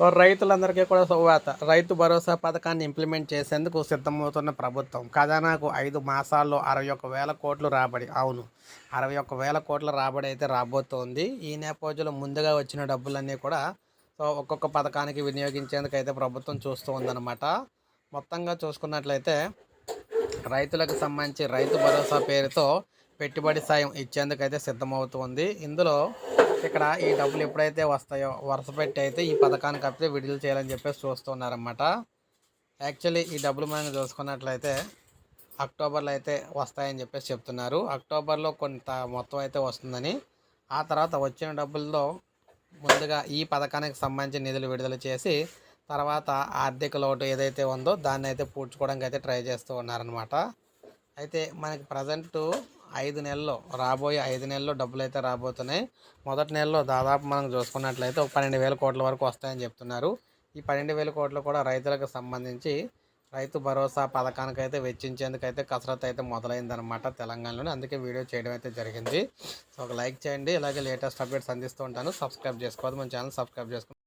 రైతులందరికీ కూడా శుభవార్త రైతు భరోసా పథకాన్ని ఇంప్లిమెంట్ చేసేందుకు సిద్ధమవుతున్న ప్రభుత్వం. ఖజానాకు ఐదు మాసాల్లో అరవై ఒక్క వేల కోట్లు రాబడి అవును అరవై ఒక్క వేల కోట్ల రాబడి అయితే రాబోతోంది. ఈ నేపథ్యంలో ముందుగా వచ్చిన డబ్బులన్నీ కూడా సో ఒక్కొక్క పథకానికి వినియోగించేందుకు అయితే ప్రభుత్వం చూస్తూ ఉందన్నమాట మొత్తంగా చూసుకున్నట్లయితే రైతులకు సంబంధించి రైతు భరోసా పేరుతో పెట్టుబడి సాయం ఇచ్చేందుకైతే సిద్ధమవుతుంది. ఇందులో ఇక్కడ ఈ డబ్బులు ఎప్పుడైతే వస్తాయో వరుస పెట్టి అయితే ఈ పథకానికి అయితే విడుదల చేయాలని చెప్పేసి చూస్తున్నారన్నమాట. యాక్చువల్లీ ఈ డబ్బులు మనం చూసుకున్నట్లయితే అక్టోబర్లో అయితే వస్తాయని చెప్పేసి చెప్తున్నారు. అక్టోబర్లో కొంత మొత్తం అయితే వస్తుందని ఆ తర్వాత వచ్చిన డబ్బుల్లో ముందుగా ఈ పథకానికి సంబంధించిన నిధులు విడుదల చేసి తర్వాత ఆర్థిక లోటు ఏదైతే ఉందో దాన్ని అయితే పూడ్చుకోవడానికి అయితే ట్రై చేస్తూ ఉన్నారనమాట అయితే మనకి ప్రజెంట్ ఐదు నెలల్లో రాబోయే ఐదు నెలల్లో డబ్బులు అయితే రాబోతున్నాయి. మొదటి నెలలో దాదాపు మనం చూసుకున్నట్లయితే ఒక పన్నెండు వేల కోట్ల వరకు వస్తాయని చెప్తున్నారు. ఈ పన్నెండు వేల కోట్లు కూడా రైతులకు సంబంధించి రైతు భరోసా పథకానికి అయితే వెచ్చించేందుకు అయితే కసరత్తు అయితే మొదలైందనమాట తెలంగాణలోనే. అందుకే వీడియో చేయడం అయితే జరిగింది. సో ఒక లైక్ చేయండి. అలాగే లేటెస్ట్ అప్డేట్స్ అందిస్తూ ఉంటాను. సబ్స్క్రైబ్ చేసుకోవద్దు. మన ఛానల్ సబ్స్క్రైబ్ చేసుకోండి